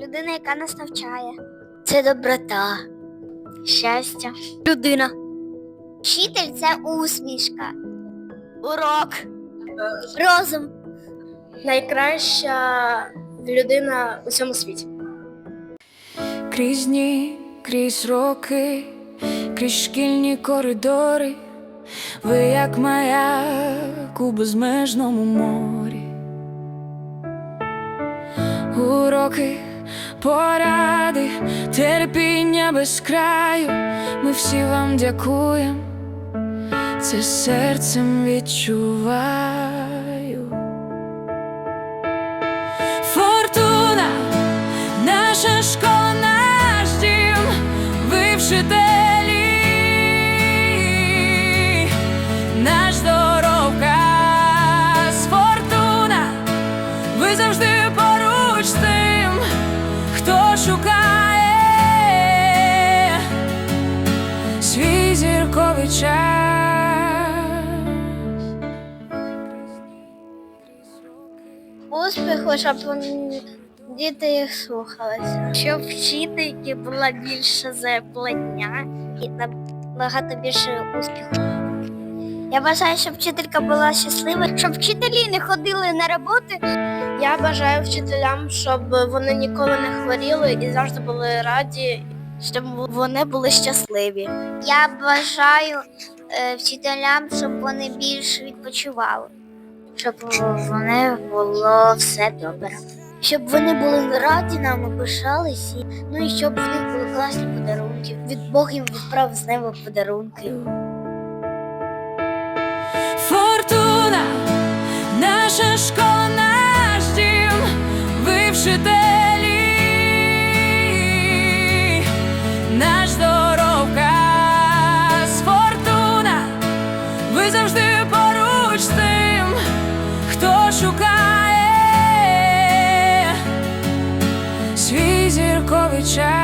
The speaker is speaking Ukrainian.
людина, яка нас навчає. Це доброта, щастя, людина. Вчитель це усмішка. Урок. Розум. Найкраща людина у цьому світі. Крізь дні, крізь роки, крізь шкільні коридори, ви як маяк у безмежному морі. Уроки, поради, терпіння без краю. Ми всі вам дякуємо, це серцем відчуваю. Фортуна, наша школа, наш дім, ви вчителі, наш дорогаз, фортуна, ви завжди шукає свій зірковий час. Успіху, щоб м, діти їх слухалися. Щоб вчительки була більше зарплатня і набагато більше успіху. Я бажаю, щоб вчителька була щаслива, щоб вчителі не ходили на роботи. Я бажаю вчителям, щоб вони ніколи не хворіли і завжди були раді, щоб вони були щасливі. Я бажаю е, вчителям, щоб вони більше відпочивали щоб вони було все добре. Щоб вони були раді нам, пишались, і- ну і щоб в них були класні подарунки. Від Бог їм відправив з неба подарунки. Вчителі, наш дорогаз, фортуна, ви завжди поруч тим, хто шукає. Свій зірковий час.